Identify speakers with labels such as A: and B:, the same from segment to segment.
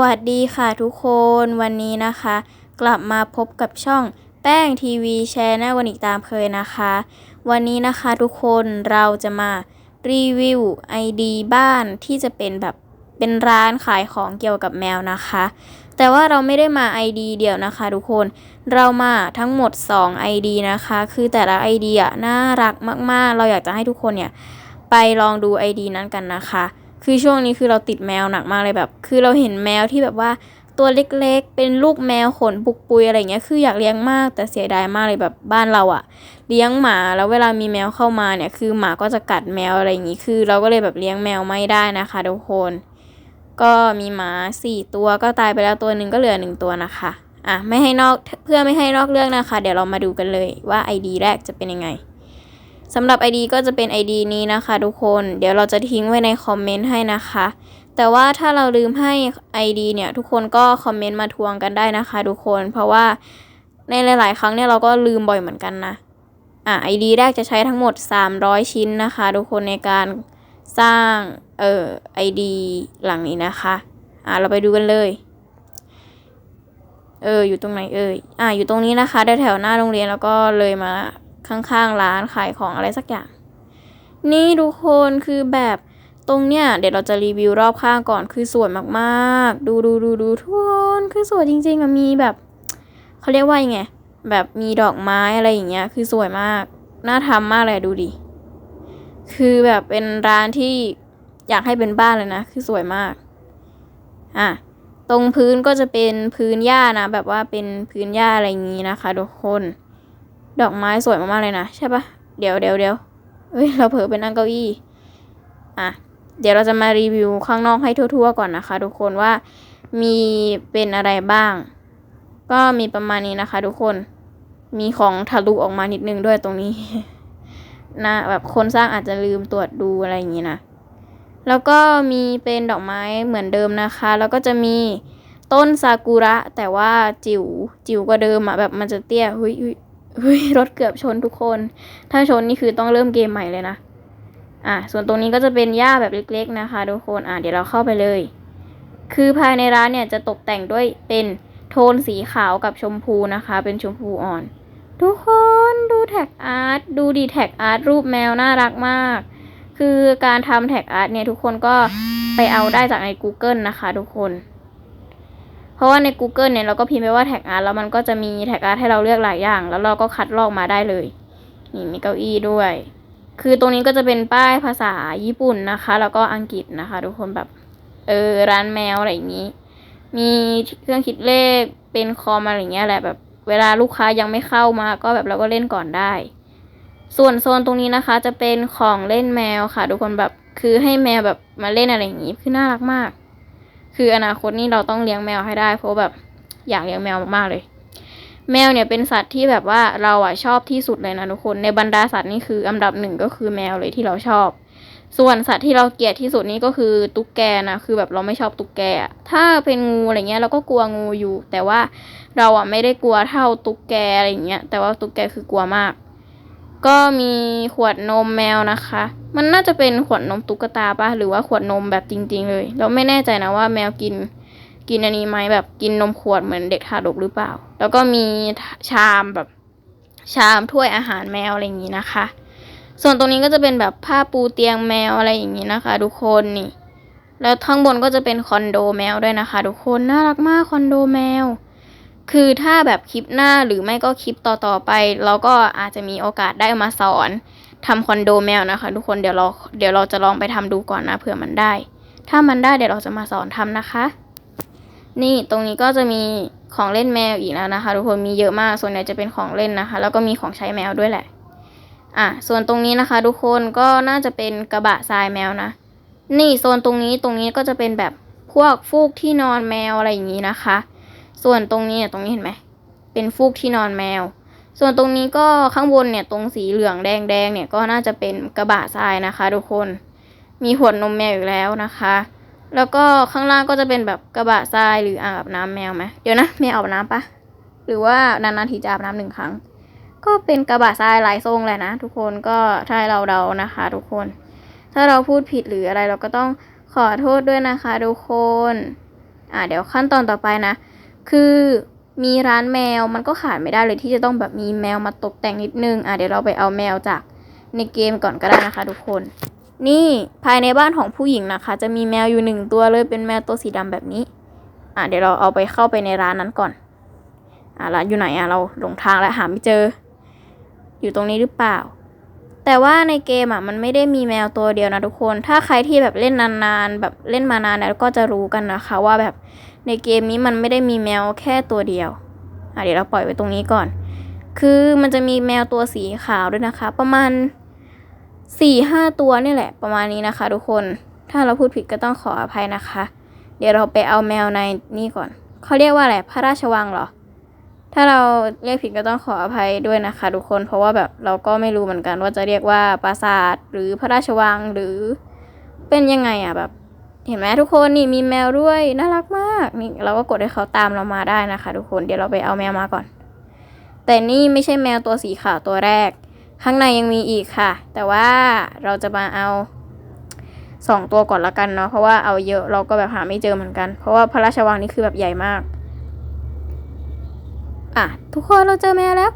A: วัสดีค่ะทุกคนวันนี้นะคะ กลับมาพบกับช่องแป้งทีวีแชร์หน้าวันอีกตามเคยนะคะ วันนี้นะคะทุกคนเราจะมารีวิว ID บ้านที่จะเป็นแบบเป็นร้านขายของเกี่ยวกับแมวนะคะ แต่ว่าเราไม่ได้มา ID เดียวนะคะ ทุกคนเรามาทั้งหมด 2 ID นะคะ คือแต่ละ ID อะน่ารักมากๆ เราอยากจะให้ทุกคนเนี่ยไปลองดู ID นั้นกันนะคะ คือช่วงนี้คือเราติดแมวหนักมากเลยแบบ คือเราเห็นแมวที่แบบว่าตัวเล็กๆ เป็นลูกแมวขนปุกปุยอะไรเงี้ย คืออยากเลี้ยงมากแต่เสียดายมากเลยแบบบ้านเราอะเลี้ยงหมาแล้วเวลามีแมวเข้ามาเนี่ย คือหมาก็จะกัดแมวอะไรอย่างงี้ คือ เราก็เลยแบบเลี้ยงแมวไม่ได้นะคะทุกคน ก็มีหมาสี่ตัวก็ตายไปแล้วตัวหนึ่งก็เหลือหนึ่งตัวนะคะ อะไม่ให้นอกเพื่อไม่ให้นอกเรื่องนะคะ เดี๋ยวเรามาดูกันเลยว่า ID แรกจะเป็นยังไง สำหรับ ID ก็จะเป็น ID นี้นะคะทุกคน เดี๋ยวเราจะทิ้งไว้ในคอมเมนต์ให้นะคะ แต่ว่าถ้าเราลืมให้ ID เนี่ยทุกคนก็คอมเมนต์มาทวงกันได้นะคะทุกคน เพราะว่าในหลาย ๆ ครั้งเนี่ยเราก็ลืมบ่อยเหมือนกันนะ อะ ID แรกจะใช้ทั้งหมด 300 ชิ้นนะคะ ทุกคนในการสร้างเอ่อ ID หลังนี้นะคะ อะเราไปดูกันเลย เอออยู่ตรงไหนเอ่ย อะอยู่ตรงนี้นะคะแถวหน้าโรงเรียนแล้วก็เลยมา ข้างๆร้านขายของอะไรสักอย่าง นี่ทุกคนคือแบบตรงเนี้ยเดี๋ยวเราจะรีวิวรอบข้างก่อนคือสวยมากๆ ดูดูดูดูทุกคนคือสวยจริงๆอะมีแบบเขาเรียกว่ายังไงแบบมีดอกไม้อะไรอย่างเงี้ยคือสวยมากน่าทำมากเลยดูดิคือแบบเป็นร้านที่อยากให้เป็นบ้านเลยนะคือสวยมากอะตรงพื้นก็จะเป็นพื้นหญ้านะ แบบว่าเป็นพื้นหญ้าอะไรอย่างงี้นะคะทุกคน ดอกไม้สวยมากๆเลยนะใช่ปะเดี๋ยวเดี๋ยวเดี๋ยวเฮ้ยเราเผลอไปนั่งเก้าอี้อะเดี๋ยวเราจะมารีวิวข้างนอกให้ทั่ว ๆ ก่อนนะคะ ทุกคนว่ามีเป็นอะไรบ้าง ก็มีประมาณนี้นะคะ ทุกคนมีของทะลุออกมานิดนึงด้วยตรงนี้นะแบบคนสร้างอาจจะลืมตรวจดูอะไรอย่างนี้นะแล้วก็มีเป็นดอกไม้เหมือนเดิมนะคะ แล้วก็จะมีต้นซากุระแต่ว่าจิ๋วจิ๋วกว่าเดิมอะแบบมันจะเตี้ยเฮ้ย เฮ้ยรถเกือบชนทุกคน ถ้าชนนี่คือต้องเริ่มเกมใหม่เลยนะ อะ ส่วนตรงนี้ก็จะเป็นหญ้าแบบเล็ก ๆ นะคะ ทุกคน อะ เดี๋ยวเราเข้าไปเลย คือภายในร้านเนี่ยจะตกแต่งด้วยเป็นโทนสีขาวกับชมพูนะคะ เป็นชมพูอ่อน ทุกคนดูแท็กอาร์ต ดูดีแท็กอาร์ตรูปแมวน่ารักมาก คือการทำแท็กอาร์ตเนี่ยทุกคนก็ไปเอาได้จากใน Google นะคะ ทุกคน ราะว่าใน Google เนี่ยเราก็พิมพ์ไปว่าแท็กอาร์ตแล้วมันก็จะมีแท็กอาร์ตให้เราเลือกหลายอย่าง แล้วเราก็คัดลอกมาได้เลย นี่มีเก้าอี้ด้วย คือตรงนี้ก็จะเป็นป้ายภาษาญี่ปุ่นนะคะ แล้วก็อังกฤษนะคะ ทุกคนแบบเออร้านแมวอะไรอย่างนี้ มีเครื่องคิดเลขเป็นคอมอะไรอย่างเงี้ยแหละแบบเวลาลูกค้ายังไม่เข้ามาก็แบบเราก็เล่นก่อนได้ ส่วนโซนตรงนี้นะคะจะเป็นของเล่นแมวค่ะ ทุกคนแบบคือให้แมวแบบมาเล่นอะไรอย่างนี้คือน่ารักมาก คืออนาคตนี่เราต้องเลี้ยงแมวให้ได้ เพราะแบบอยากเลี้ยงแมวมากๆเลย แมวเนี่ยเป็นสัตว์ที่แบบว่าเราอะชอบที่สุดเลยนะทุกคนในบรรดาสัตว์นี่คืออันดับหนึ่งก็คือแมวเลยที่เราชอบ ส่วนสัตว์ที่เราเกลียดที่สุดนี่ก็คือตุ๊กแกนะคือแบบเราไม่ชอบตุ๊กแก ถ้าเป็นงูอะไรเงี้ยเราก็กลัวงูอยู่ แต่ว่าเราอะไม่ได้กลัวเท่าตุ๊กแกอะไรเงี้ยแต่ว่าตุ๊กแกคือกลัวมาก ก็มีขวดนมแมวนะคะ มันน่าจะเป็นขวดนมตุ๊กตาปะหรือว่าขวดนมแบบจริง ๆ เลยเราไม่แน่ใจนะว่าแมวกิน กินอันนี้ไหมแบบกินนมขวดเหมือนเด็กทารกหรือเปล่า แล้วก็มีชามแบบชามถ้วยอาหารแมวอะไรอย่างนี้นะคะ ส่วนตรงนี้ก็จะเป็นแบบผ้าปูเตียงแมวอะไรอย่างนี้นะคะ ทุกคนนี่ แล้วข้างบนก็จะเป็นคอนโดแมวด้วยนะคะ ทุกคนน่ารักมากคอนโดแมว คือถ้าแบบคลิปหน้าหรือไม่ก็คลิปต่อๆไป เราก็อาจจะมีโอกาสได้มาสอนทำคอนโดแมวนะคะ ทุกคนเดี๋ยวเราเดี๋ยวเราจะลองไปทำดูก่อนนะเผื่อมันได้ ถ้ามันได้เดี๋ยวเราจะมาสอนทำนะคะ นี่ตรงนี้ก็จะมีของเล่นแมวอีกแล้วนะคะ ทุกคนมีเยอะมากส่วนใหญ่จะเป็นของเล่นนะคะ แล้วก็มีของใช้แมวด้วยแหละอะส่วนตรงนี้นะคะ ทุกคนก็น่าจะเป็นกระบะทรายแมวนะ นี่โซนตรงนี้ตรงนี้ก็จะเป็นแบบพวกฟูกที่นอนแมวอะไรอย่างนี้นะคะ ส่วนตรงนี้เนี่ยตรงนี้เห็นไหมเป็นฟูกที่นอนแมว ส่วนตรงนี้ก็ข้างบนเนี่ยตรงสีเหลืองแดงแดงเนี่ยก็น่าจะเป็นกระบะทรายนะคะทุกคน มีขวดนมแมวอยู่แล้วนะคะ แล้วก็ข้างล่างก็จะเป็นแบบกระบะทรายหรืออ่างอาบน้ำแมวไหมเดี๋ยวนะแมวอาบน้ำปะหรือว่านานๆทีจะอาบน้ำหนึ่งครั้ง ก็เป็นกระบะทรายหลายทรงแหละนะ ทุกคนก็ถ้าเราเดานะคะ ทุกคน ถ้าเราพูดผิดหรืออะไรเราก็ต้องขอโทษด้วยนะคะ ทุกคน อ่าเดี๋ยวขั้นตอนต่อไปนะ คือมีร้านแมวมันก็ขาดไม่ได้เลยที่จะต้องแบบมีแมวมาตกแต่งนิดนึง อะเดี๋ยวเราไปเอาแมวจากในเกมก่อนก็ได้นะคะทุกคน นี่ภายในบ้านของผู้หญิงนะคะ จะมีแมวอยู่หนึ่งตัวเลยเป็นแมวตัวสีดำแบบนี้ อะเดี๋ยวเราเอาไปเข้าไปในร้านนั้นก่อน อะร้านอยู่ไหนอะเราหลงทางแล้วหาไม่เจอ อยู่ตรงนี้หรือเปล่า แต่ว่าในเกมอะมันไม่ได้มีแมวตัวเดียวนะทุกคน ถ้าใครที่แบบเล่นนานๆแบบเล่นมานานแล้วก็จะรู้กันนะคะว่าแบบ ในเกมนี้มันไม่ได้มีแมวแค่ตัวเดียวอะเดี๋ยวเราปล่อยไว้ตรงนี้ก่อน คือมันจะมีแมวตัวสีขาวด้วยนะคะ ประมาณสี่ห้าตัวนี่แหละ ประมาณนี้นะคะ ทุกคน ถ้าเราพูดผิดก็ต้องขออภัยนะคะ เดี๋ยวเราไปเอาแมวในนี่ก่อน เขาเรียกว่าอะไร พระราชวังเหรอ ถ้าเราเรียกผิดก็ต้องขออภัยด้วยนะคะ ทุกคน เพราะว่าแบบเราก็ไม่รู้เหมือนกันว่าจะเรียกว่าปราสาทหรือพระราชวังหรือเป็นยังไงอะแบบ เห็นไหมทุกคนนี่มีแมวด้วยน่ารักมากนี่เราก็กดให้เขาตามเรามาได้นะคะ ทุกคนเดี๋ยวเราไปเอาแมวมาก่อน แต่นี่ไม่ใช่แมวตัวสีขาวตัวแรก ข้างในยังมีอีกค่ะ แต่ว่าเราจะมาเอาสองตัวก่อนละกันเนาะเพราะว่าเอาเยอะเราก็แบบหาไม่เจอเหมือนกัน เพราะว่าพระราชวังนี่คือแบบใหญ่มากอะทุกคนเราเจอแมวแล้ว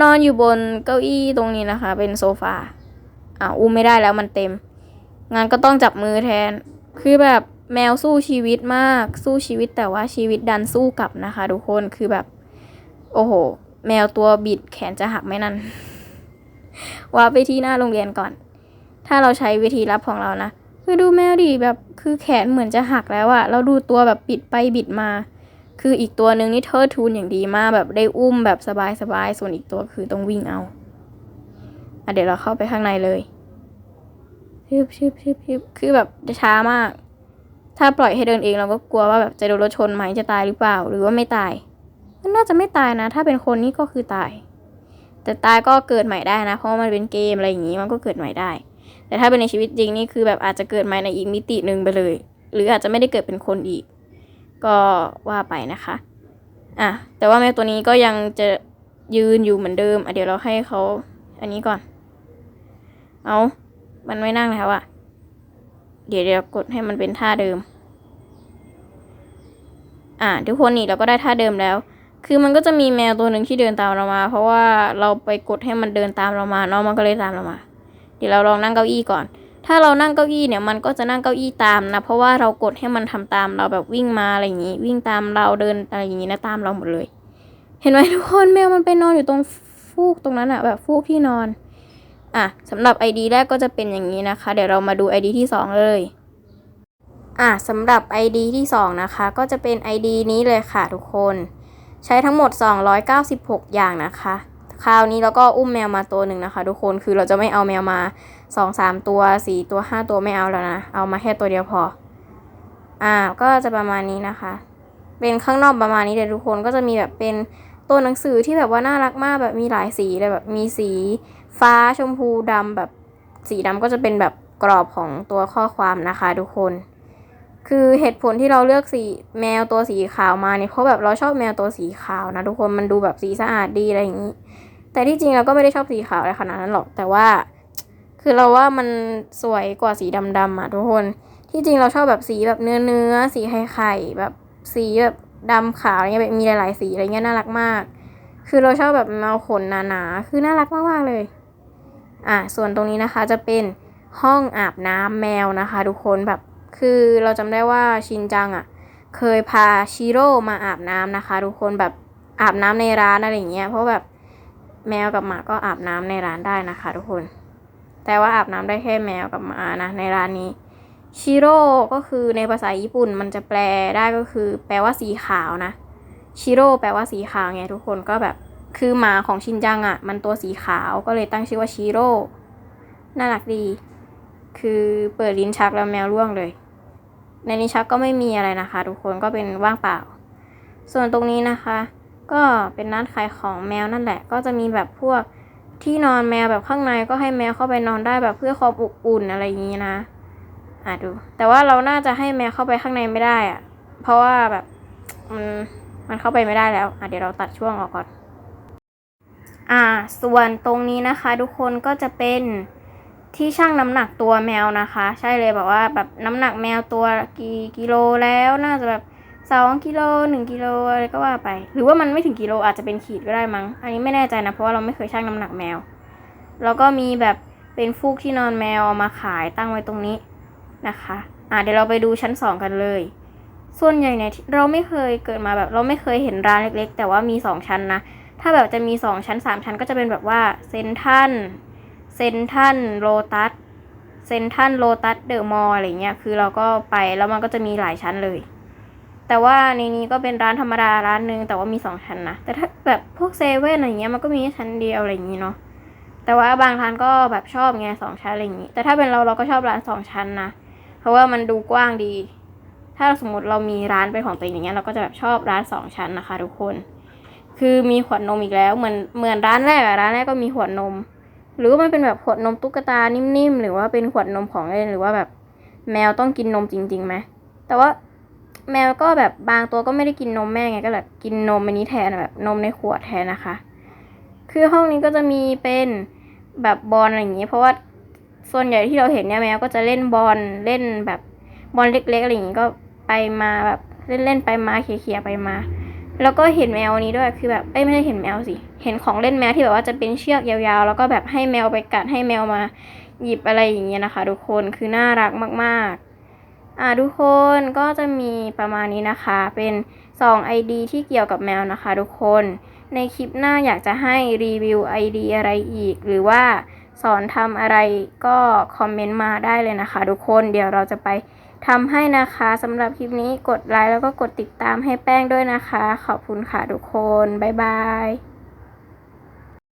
A: นอนอยู่บนเก้าอี้ตรงนี้นะคะ เป็นโซฟาอะอุ้มไม่ได้แล้วมันเต็มงานก็ต้องจับมือแทน คือแบบแมวสู้ชีวิตมาก สู้ชีวิตแต่ว่าชีวิตดันสู้กลับนะคะ ทุกคนคือแบบ โอ้โห แมวตัวบิดแขนจะหักไหมนั่นว่าไปที่หน้าโรงเรียนก่อน ถ้าเราใช้วิธีรับของเรานะคือดูแมวดิแบบคือแขนเหมือนจะหักแล้วอะเราดูตัวแบบบิดไปบิดมา คืออีกตัวหนึ่งนี่เทิดทูนอย่างดีมากแบบได้อุ้มแบบสบายๆส่วนอีกตัวคือต้องวิ่งเอาอะเดี๋ยวเราเข้าไปข้างในเลย ชิบชิบชิบชิบคือแบบจะช้ามาก ถ้าปล่อยให้เดินเองเราก็กลัวว่าแบบจะโดนรถชนไหมจะตายหรือเปล่า หรือว่าไม่ตายมันน่าจะไม่ตายนะ ถ้าเป็นคนนี่ก็คือตาย แต่ตายก็เกิดใหม่ได้นะ เพราะมันเป็นเกมอะไรอย่างนี้มันก็เกิดใหม่ได้ แต่ถ้าเป็นในชีวิตจริงนี่คือแบบอาจจะเกิดใหม่ในอีกมิติหนึ่งไปเลย หรืออาจจะไม่ได้เกิดเป็นคนอีก ก็ว่าไปนะคะอะแต่ว่าแมวตัวนี้ก็ยังจะยืนอยู่เหมือนเดิมอะเดี๋ยวเราให้เขาอันนี้ก่อน เอา มันไม่นั่งแล้วอะเดี๋ยวเดี๋ยวกดให้มันเป็นท่าเดิม อะทุกคนนี่เราก็ได้ท่าเดิมแล้ว คือมันก็จะมีแมวตัวหนึ่งที่เดินตามเรามา เพราะว่าเราไปกดให้มันเดินตามเรามาเนาะมันก็เลยตามเรามา เดี๋ยวเราลองนั่งเก้าอี้ก่อน ถ้าเรานั่งเก้าอี้เนี่ยมันก็จะนั่งเก้าอี้ตามนะ เพราะว่าเรากดให้มันทำตามเราแบบวิ่งมาอะไรอย่างนี้ วิ่งตามเราเดินอะไรอย่างนี้นะตามเราหมดเลย เห็นไหมทุกคนแมวมันไปนอนอยู่ตรงฟูกตรงนั้นอะแบบฟูกที่นอน อะสำหรับ ID แรกก็จะเป็นอย่างนี้นะคะ เดี๋ยวเรามาดู ID ที่สองเลย อะสำหรับ ID ที่สองนะคะ ก็จะเป็น ID นี้เลยค่ะทุกคน ใช้ทั้งหมด 296 อย่างนะคะ คราวนี้เราก็อุ้มแมวมาตัวหนึ่งนะคะ ทุกคน คือเราจะไม่เอาแมวมา 2 3 ตัว 4 ตัว 5 ตัวไม่เอาแล้วนะ เอามาแค่ตัวเดียวพอ อ่า ก็จะประมาณนี้นะคะ เป็นข้างนอกประมาณนี้เลยทุกคน ก็จะมีแบบเป็นตัวหนังสือที่แบบว่าน่ารักมากแบบมีหลายสีเลยแบบมีสี ฟ้าชมพูดำแบบสีดำก็จะเป็นแบบกรอบของตัวข้อความนะคะทุกคน คือเหตุผลที่เราเลือกสีแมวตัวสีขาวมาเนี่ยเพราะแบบเราชอบแมวตัวสีขาวนะทุกคนมันดูแบบสีสะอาดดีอะไรอย่างนี้ แต่ที่จริงเราก็ไม่ได้ชอบสีขาวอะไรขนาดนั้นหรอกแต่ว่า คือเราว่ามันสวยกว่าสีดำๆอะทุกคนที่จริงเราชอบแบบสีแบบเนื้อเนื้อสีไข่ไข่แบบสีแบบดำขาวอะไรเงี้ยแบบมีหลาย ๆ สีอะไรเงี้ยน่ารักมาก คือเราชอบแบบแมวขนหนาๆคือน่ารักมากๆเลย อะส่วนตรงนี้นะคะจะเป็นห้องอาบน้ำแมวนะคะ ทุกคนแบบคือเราจำได้ว่าชินจังอะเคยพาชิโร่มาอาบน้ำนะคะ ทุกคนแบบอาบน้ำในร้านอะไรอย่างเงี้ยเพราะแบบแมวกับหมาก็อาบน้ำในร้านได้นะคะ ทุกคน แต่ว่าอาบน้ำได้แค่แมวกับหมานะในร้านนี้ชิโร่ก็คือในภาษาญี่ปุ่นมันจะแปลได้ก็คือ แปลว่าสีขาวนะชิโร่แปลว่าสีขาวไงทุกคนก็แบบ คือหมาของชินจังอะ มันตัวสีขาวก็เลยตั้งชื่อว่าชิโร่น่ารักดี คือเปิดลิ้นชักแล้วแมวร่วงเลย ในลิ้นชักก็ไม่มีอะไรนะคะ ทุกคนก็เป็นว่างเปล่า ส่วนตรงนี้นะคะ ก็เป็นร้านขายของแมวนั่นแหละ ก็จะมีแบบพวกที่นอนแมวแบบข้างในก็ให้แมวเข้าไปนอนได้แบบเพื่อความอบอุ่นอะไรอย่างนี้นะอะดู แต่ว่าเราน่าจะให้แมวเข้าไปข้างในไม่ได้อะเพราะว่าแบบมันมันเข้าไปไม่ได้แล้วอะเดี๋ยวเราตัดช่วงออกก่อน อ่า ส่วนตรงนี้นะคะ ทุกคนก็จะเป็นที่ชั่งน้ำหนักตัวแมวนะคะ ใช่เลยแบบว่าแบบน้ำหนักแมวตัวกี่กิโลแล้วน่าจะแบบสองกิโลหนึ่งกิโลอะไรก็ว่าไป หรือว่ามันไม่ถึงกิโลอาจจะเป็นขีดก็ได้มั้ง อันนี้ไม่แน่ใจนะเพราะว่าเราไม่เคยชั่งน้ำหนักแมว แล้วก็มีแบบเป็นฟูกที่นอนแมวเอามาขายตั้งไว้ตรงนี้นะคะ อะเดี๋ยวเราไปดูชั้นสองกันเลย ส่วนใหญ่เนี่ยเราไม่เคยเกิดมาแบบเราไม่เคยเห็นร้านเล็ก ๆ แต่ว่ามีสองชั้นนะ ถ้าแบบจะมีสองชั้นสามชั้นก็จะเป็นแบบว่าเซนทันเซนทันโลตัสเซนทันโลตัสเดอะมอลอะไรเงี้ย คือเราก็ไปแล้วมันก็จะมีหลายชั้นเลย แต่ว่าในนี้ก็เป็นร้านธรรมดาร้านหนึง แต่ว่ามีสองชั้นนะ แต่ถ้าแบบพวกเซเว่นอะไรเงี้ยมันก็มีแค่ชั้นเดียวอะไรอย่างงี้เนาะ แต่ว่าบางร้านก็แบบชอบไงสองชั้นอะไรอย่างงี้ แต่ถ้าเป็นเราเราก็ชอบร้านสองชั้นนะ เพราะว่ามันดูกว้างดี ถ้าสมมติเรามีร้านเป็นของตัวเองอย่างเงี้ยเราก็จะแบบชอบร้านสองชั้นนะคะ ทุกคน คือมีขวดนมอีกแล้ว เหมือนเหมือนร้านแรกอะร้านแรกก็มีขวดนม หรือว่ามันเป็นแบบขวดนมตุ๊กตานิ่มๆหรือว่าเป็นขวดนมของเล่นหรือว่าแบบแมวต้องกินนมจริงๆไหมแต่ว่าแมวก็แบบบางตัวก็ไม่ได้กินนมแม่ไงก็แบบกินนมอันนี้แทนแบบนมในขวดแทนนะคะ คือห้องนี้ก็จะมีเป็นแบบบอลอะไรอย่างงี้ เพราะว่าส่วนใหญ่ที่เราเห็นเนี่ยแมวก็จะเล่นบอลเล่นแบบบอลเล็กๆอะไรอย่างงี้ก็ไปมาแบบเล่นๆไปมาเขี่ยๆไปมา แล้วก็เห็นแมวนี้ด้วยคือแบบเอ้ยไม่ใช่เห็นแมวสิเห็นของเล่นแมวที่แบบว่าจะเป็นเชือกยาวๆ แล้วก็แบบให้แมวไปกัดให้แมวมาหยิบอะไรอย่างเงี้ยนะคะ ทุกคนคือน่ารักมากๆอ่าทุกคนก็จะมีประมาณนี้นะคะ เป็น 2 ID ที่เกี่ยวกับแมวนะคะ ทุกคนในคลิปหน้าอยากจะให้รีวิว ID อะไรอีก หรือว่าสอนทำอะไรก็คอมเมนต์มาได้เลยนะคะ ทุกคนเดี๋ยวเราจะไป ทำให้นะคะสำหรับคลิปนี้กดไลค์แล้วก็กดติดตามให้แป้งด้วยนะคะ ขอบคุณค่ะทุกคน บ๊ายบาย